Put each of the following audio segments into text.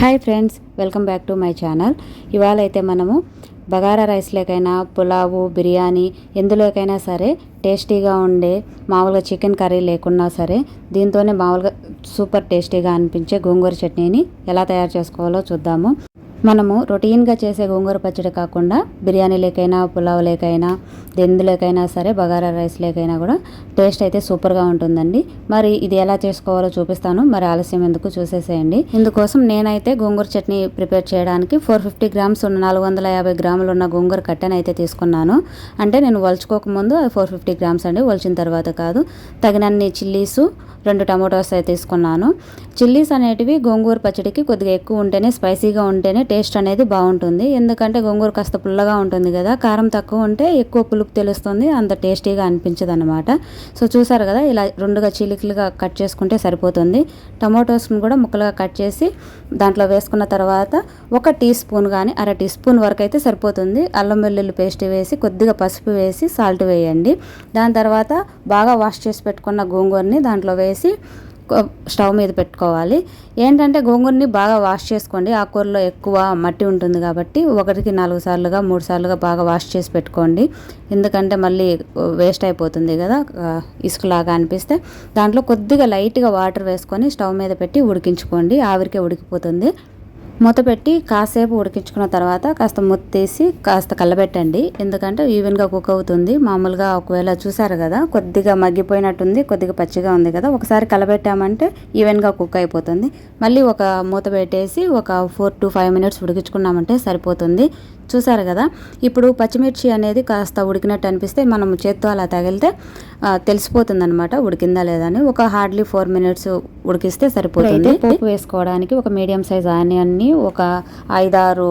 Hi friends welcome back to my channel. ఇవాళ అయితే మనము బగారా రైస్లోకైనా పులావు బిర్యానీ ఎందులోకైనా సరే టేస్టీగా ఉండే మామూలుగా చికెన్ కర్రీ లేకున్నా సరే దీంతోనే మామూలుగా సూపర్ టేస్టీగా అనిపించే గోంగూర చట్నీని ఎలా తయారు చేసుకోవాలో చూద్దాము. మనము రొటీన్గా చేసే గోంగూర పచ్చడి కాకుండా బిర్యానీ లేకైనా పులావ్ లేకైనా దెందులేకైనా సరే బగారా రైస్ లేకైనా కూడా టేస్ట్ అయితే సూపర్గా ఉంటుందండి. మరి ఇది ఎలా చేసుకోవాలో చూపిస్తాను. మరి ఆలస్యం ఎందుకు చూసేసేయండి. ఇందుకోసం నేనైతే గోంగూర చట్నీ ప్రిపేర్ చేయడానికి ఫోర్ ఫిఫ్టీ గ్రామ్స్ ఉన్న నాలుగు వందల యాభై గ్రాములు ఉన్న గోంగూర కట్టెను అయితే తీసుకున్నాను. అంటే నేను వలుచుకోకముందు అది ఫోర్ ఫిఫ్టీ గ్రామ్స్ అండి వలిచిన తర్వాత కాదు. తగినన్ని చిల్లీసు రెండు టమాటోస్ అయితే తీసుకున్నాను. చిల్లీస్ అనేటివి గోంగూర పచ్చడికి కొద్దిగా ఎక్కువ ఉంటేనే స్పైసీగా ఉంటేనే టేస్ట్ అనేది బాగుంటుంది. ఎందుకంటే గోంగూర కాస్త పుల్లగా ఉంటుంది కదా కారం తక్కువ ఉంటే ఎక్కువ పులుపు తెలుస్తుంది అంత టేస్టీగా అనిపించదు అనమాట సో చూసారు కదా ఇలా రెండుగా చిలికలుగా కట్ చేసుకుంటే సరిపోతుంది. టమాటోస్ని కూడా ముక్కలుగా కట్ చేసి దాంట్లో వేసుకున్న తర్వాత ఒక టీ స్పూన్ కానీ అర టీ స్పూన్ వరకు అయితే సరిపోతుంది. అల్లం వెల్లుల్లి పేస్ట్ వేసి కొద్దిగా పసుపు వేసి సాల్ట్ వేయండి. దాని తర్వాత బాగా వాష్ చేసి పెట్టుకున్న గోంగూరని దాంట్లో వేసి స్టవ్ మీద పెట్టుకోవాలి. ఏంటంటే గోంగూరని బాగా వాష్ చేసుకోండి. ఆ కూరలో ఎక్కువ మట్టి ఉంటుంది కాబట్టి ఒకటికి నాలుగు సార్లుగా మూడు సార్లుగా బాగా వాష్ చేసి పెట్టుకోండి. ఎందుకంటే మళ్ళీ వేస్ట్ అయిపోతుంది కదా ఇసుకలాగా అనిపిస్తే. దాంట్లో కొద్దిగా లైట్గా వాటర్ వేసుకొని స్టవ్ మీద పెట్టి ఉడికించుకోండి. ఆవిరికే ఉడికిపోతుంది. మూత పెట్టి కాసేపు ఉడికించుకున్న తర్వాత కాస్త ముత్తేసి కాస్త కలబెట్టండి. ఎందుకంటే ఈవెన్గా కుక్ అవుతుంది. మామూలుగా ఒకవేళ చూసారు కదా కొద్దిగా మగ్గిపోయినట్టుంది కొద్దిగా పచ్చిగా ఉంది కదా ఒకసారి కలబెట్టామంటే ఈవెన్గా కుక్ అయిపోతుంది. మళ్ళీ ఒక మూత పెట్టేసి ఒక ఫోర్ టు ఫైవ్ మినిట్స్ ఉడికించుకున్నామంటే సరిపోతుంది. చూసారు కదా ఇప్పుడు పచ్చిమిర్చి అనేది కాస్త ఉడికినట్టు అనిపిస్తే మనం చేత్తో అలా తగిలితే తెలిసిపోతుంది అనమాట ఉడికిందా లేదా అని. ఒక హార్డ్లీ ఫోర్ మినిట్స్ ఉడికిస్తే సరిపోతుంది. పోపు వేసుకోవడానికి ఒక మీడియం సైజ్ ఆనియన్ని ఒక ఐదారు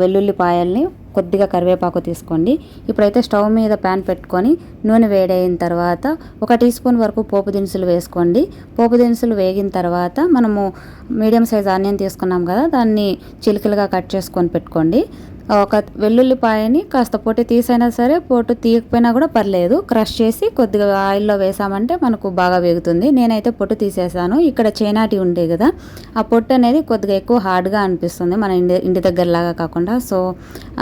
వెల్లుల్లిపాయల్ని కొద్దిగా కరివేపాకు తీసుకోండి. ఇప్పుడైతే స్టవ్ మీద ప్యాన్ పెట్టుకొని నూనె వేడైన తర్వాత ఒక టీ స్పూన్ వరకు పోపు దినుసులు వేసుకోండి. పోపు దినుసులు వేగిన తర్వాత మనము మీడియం సైజ్ ఆనియన్ తీసుకున్నాం కదా దాన్ని చిలికలుగా కట్ చేసుకొని పెట్టుకోండి. ఒక వెల్లుల్లిపాయని కాస్త పొట్టి తీసైనా సరే పొట్టు తీయకపోయినా కూడా పర్లేదు. క్రష్ చేసి కొద్దిగా ఆయిల్లో వేసామంటే మనకు బాగా వేగుతుంది. నేనైతే పొట్టు తీసేసాను. ఇక్కడ చేనాటి ఉండే కదా ఆ పొట్టు అనేది కొద్దిగా ఎక్కువ హార్డ్గా అనిపిస్తుంది మన ఇంటి ఇంటి దగ్గరలాగా కాకుండా. సో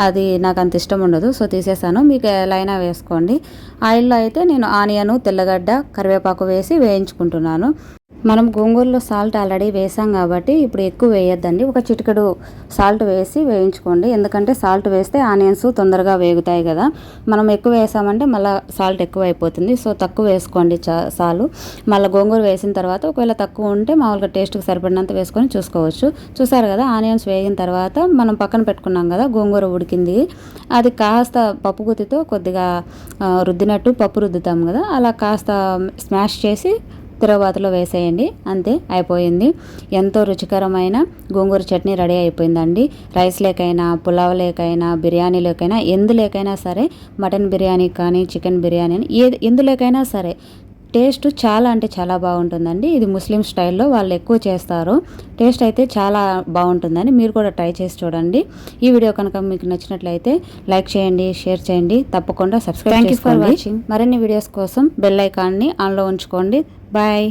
అది నాకు అంత ఇష్టం ఉండదు. సో తీసేసాను. మీకు ఎలా అయినా వేసుకోండి. ఆయిల్లో అయితే నేను ఆనియను తెల్లగడ్డ కరివేపాకు వేసి వేయించుకుంటున్నాను. మనం గోంగూరలో సాల్ట్ ఆల్రెడీ వేసాం కాబట్టి ఇప్పుడు ఎక్కువ వేయొద్దండి. ఒక చిటికెడు సాల్ట్ వేసి వేయించుకోండి. ఎందుకంటే సాల్ట్ వేస్తే ఆనియన్స్ తొందరగా వేగుతాయి కదా. మనం ఎక్కువ వేసామంటే మళ్ళీ సాల్ట్ ఎక్కువ అయిపోతుంది సో తక్కువ వేసుకోండి చాలు మళ్ళీ గోంగూర వేసిన తర్వాత ఒకవేళ తక్కువ ఉంటే మామూలుగా టేస్ట్కి సరిపడినంత వేసుకొని చూసుకోవచ్చు. చూసారు కదా ఆనియన్స్ వేగిన తర్వాత మనం పక్కన పెట్టుకున్నాం కదా గోంగూర ఉడికింది. అది కాస్త పప్పు గుత్తితో కొద్దిగా రుద్దినట్టు పప్పు రుద్దుతాం కదా అలా కాస్త స్మాష్ చేసి తిరగబాతులో వేసేయండి. అంతే అయిపోయింది. ఎంతో రుచికరమైన గోంగూర చట్నీ రెడీ అయిపోయిందండి. రైస్ లేకైనా పులావ్ లేకైనా బిర్యానీ లేకైనా ఎందులేకైనా సరే మటన్ బిర్యానీ కానీ చికెన్ బిర్యానీ అని ఏ ఎందులోకైనా సరే టేస్ట్ చాలా అంటే చాలా బాగుంటుందండి. ఇది ముస్లిం స్టైల్లో వాళ్ళు ఎక్కువ చేస్తారు. టేస్ట్ అయితే చాలా బాగుంటుందని మీరు కూడా ట్రై చేసి చూడండి. ఈ వీడియో కనుక మీకు నచ్చినట్లయితే లైక్ చేయండి షేర్ చేయండి. తప్పకుండా సబ్స్క్రైబ్ చేసుకోండి. మరిన్ని వీడియోస్ కోసం బెల్ ఐకాన్ని ఆన్లో ఉంచుకోండి. బాయ్.